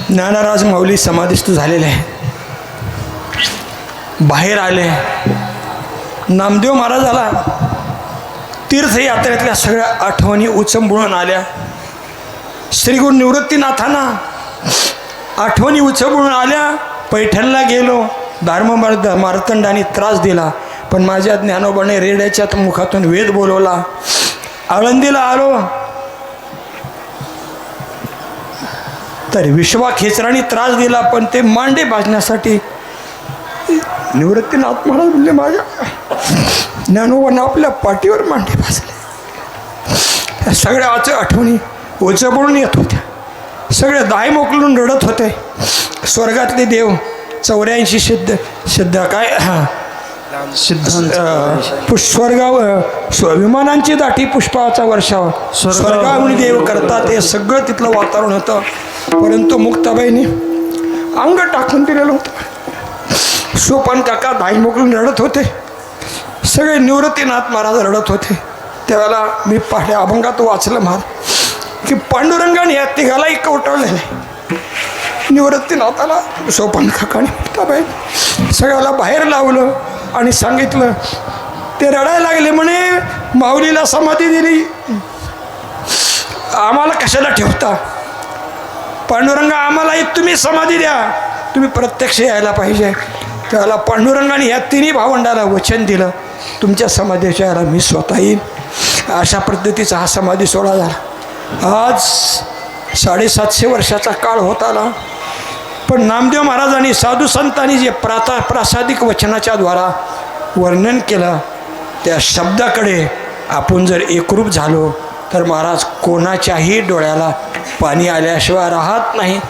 ज्ञानराज माऊली समाधिस्थ झालेले आहे. बाहेर आले. नामदेव महाराजाला तीर्थयात्रेतल्या सगळ्या आठवणी उचंबळून आल्या. श्रीगुरु निवृत्तीनाथांना आठवणी उचंबळून आल्या. पैठणला गेलो. धर्म मार्द मार्तंडाने त्रास दिला. पण माझ्या ज्ञानोबाने रेड्याच्या मुखातून वेद बोलवला. आळंदीला आलो. तर विश्वा खेचराने त्रास दिला पण ते मांडे भाजण्यासाठी निवृत्तीनाथ महाराज म्हणले माझ्या ज्ञानोबांना आपल्या पाठीवर मांडे भाजले. या सगळ्या आच आठवणी ओचबळून येत होत्या. सगळे दाय मोकलून रडत होते. स्वर्गातले देव चौऱ्याऐंशी सिद्ध सिद्ध काय? हां. सिद्धांत. पुष्स्वर्गाव स्व- विमानांची दाटी पुष्पाचा वर्षाव स्वर्गावून देव करतात हे सगळं तिथलं वातावरण होतं. परंतु मुक्ताबाईने अंग टाकून दिलेलं होतं. सोपान काका दाई मोकळून रडत होते. सगळे निवृत्तीनाथ महाराज रडत होते. त्यावेळेला मी पाहण्या अभंगात वाचलं महाराज की पांडुरंगाने या तिघालाही कवटवलेलं आहे निवृत्तीनाथाला सोपान काकाने मुक्ताबाई सगळ्याला बाहेर लावलं आणि सांगितलं ते रडायला लागले म्हणे माऊलीला समाधी दिली. आम्हाला कशाला ठेवता? पांडुरंगा आम्हालाही तुम्ही समाधी द्या. तुम्ही प्रत्यक्ष यायला पाहिजे. त्याला पांडुरंगाने या तिन्ही भावंडाला वचन दिलं. तुमच्या समाधीच्या याला मी स्वतः येईन. अशा पद्धतीचा हा समाधी सोहळा झाला. आज साडेसातशे वर्षाचा काळ होत आला. पण नामदेव महाराजांनी साधू संतांनी जे प्राता प्रासादिक वचनाच्या द्वारा वर्णन केलं त्या शब्दाकडे आपण जर एकरूप झालो तर महाराज कोणाच्याही डोळ्याला पाणी आल्याशिवाय राहत नाही.